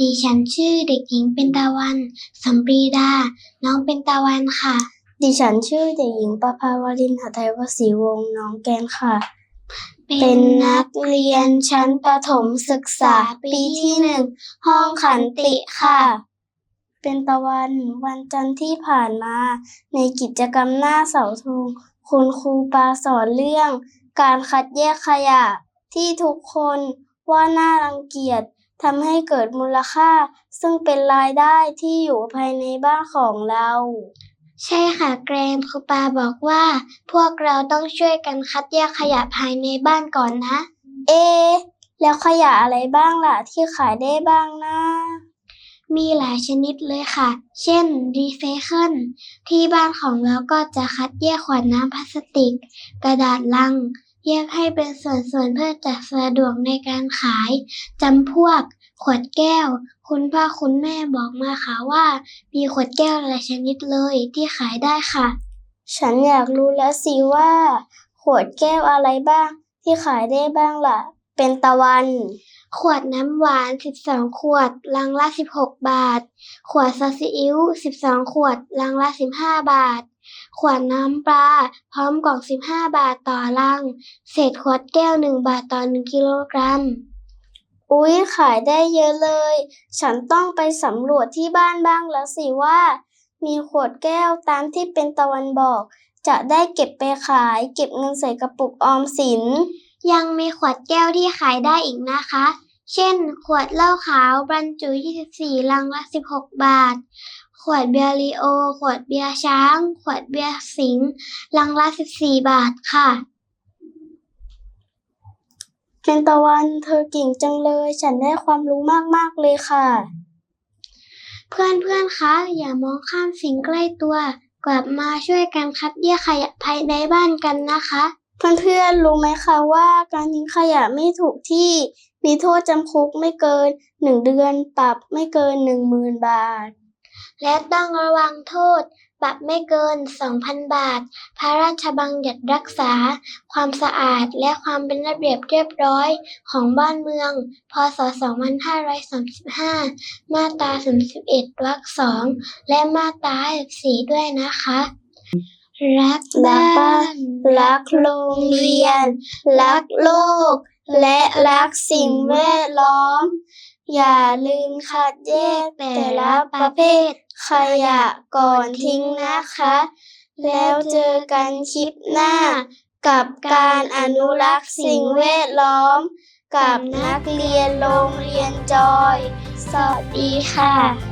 ดิฉันชื่อเด็กหญิงเป็นตะวันสมปรีดา น้องเป็นตะวันค่ะ ดิฉันชื่อเด็กหญิงประภาวรินหทัยวศรีวงศ์น้องแกนค่ะ เป็นนักเรียนชั้นประถมศึกษาปีที่หนึ่งห้องขันติค่ะ เป็นตะวันวันจันทร์ที่ผ่านมา ในกิจกรรมหน้าเสาธงคุณครูปาสอนเรื่อง การคัดแยกขยะที่ทุกคนว่าน่ารังเกียจ ทำให้เกิดมูลค่า ซึ่งเป็นรายได้ที่อยู่ภายในบ้านของเรา ใช่ค่ะแกรนครูปาบอกว่า พวกเราต้องช่วยกันคัดแยกขยะภายในบ้านก่อนนะ เอะแล้วขยะอะไรบ้างล่ะที่ขายได้บ้างนะ มีหลายชนิดเลยค่ะ เช่นรีไซเคิลที่บ้านของเราก็จะคัดแยกขวดน้ำพลาสติก กระดาษลัง แยกให้เป็นส่วนๆเพื่อจะสะดวกในการขาย จำพวก ขวดแก้ว คุณพ่อคุณแม่บอกมาค่ะว่า มีขวดแก้วหลายชนิดเลยที่ขายได้ค่ะ ฉันอยากรู้แล้วสิว่า ขวดแก้วอะไรบ้าง ที่ขายได้บ้างล่ะ เป็นตะวัน ขวดน้ำหวาน 12 ขวด ลังละ 16 บาท ขวดซอสซีอิ๊ว 12 ขวด ลังละ 15 บาท ขวดน้ำปลา พร้อมกล่อง 15 บาทต่อลัง เศษขวดแก้ว 1 บาทต่อ 1 กิโลกรัม อุ๊ย ขายได้เยอะเลย ฉันต้องไปสำรวจที่บ้านบ้างแล้วสิว่า มีขวดแก้วตามที่เป็นตะวันบอก จะได้เก็บไปขาย เก็บเงินใส่กระปุกออมสิน ยังมีขวดแก้วที่ขายได้อีกนะคะ เช่น ขวดเหล้าขาวบรรจุ 24 ลังละ 16 บาท ขวดเบียร์ลีโอ ขวดเบียร์ช้าง ขวดเบียร์สิงห์ลังละ14บาทค่ะเป็นตะวันเธอเก่งจังเลย ฉันได้ความรู้มากๆเลยค่ะ เพื่อนๆคะ อย่ามองข้ามสิ่งใกล้ตัว กลับมาช่วยกันคัดแยกขยะภายในบ้านกันนะคะ เพื่อนๆรู้ไหมคะว่าการทิ้งขยะไม่ถูกที่มีโทษจำคุกไม่เกินหนึ่งเดือนปรับไม่เกินหนึ่งหมื่นบาท และต้องระวังโทษ ปรับไม่เกิน 2,000 บาท พระราชบัญญัติรักษา ความสะอาดและความเป็นระเบียบเรียบร้อยของบ้านเมือง พศ 2535 มาตรา 31 วรรค2และมาตรา14ด้วยนะคะ รักบ้าน รักโรงเรียน รักโลก และรักสิ่งแวดล้อม อย่าลืมคัดแยกแต่ละประเภท ขยะก่อนทิ้งนะคะ แล้วเจอกันคลิปหน้า กับการอนุรักษ์สิ่งแวดล้อม กับนักเรียนโรงเรียนจอย สวัสดีค่ะ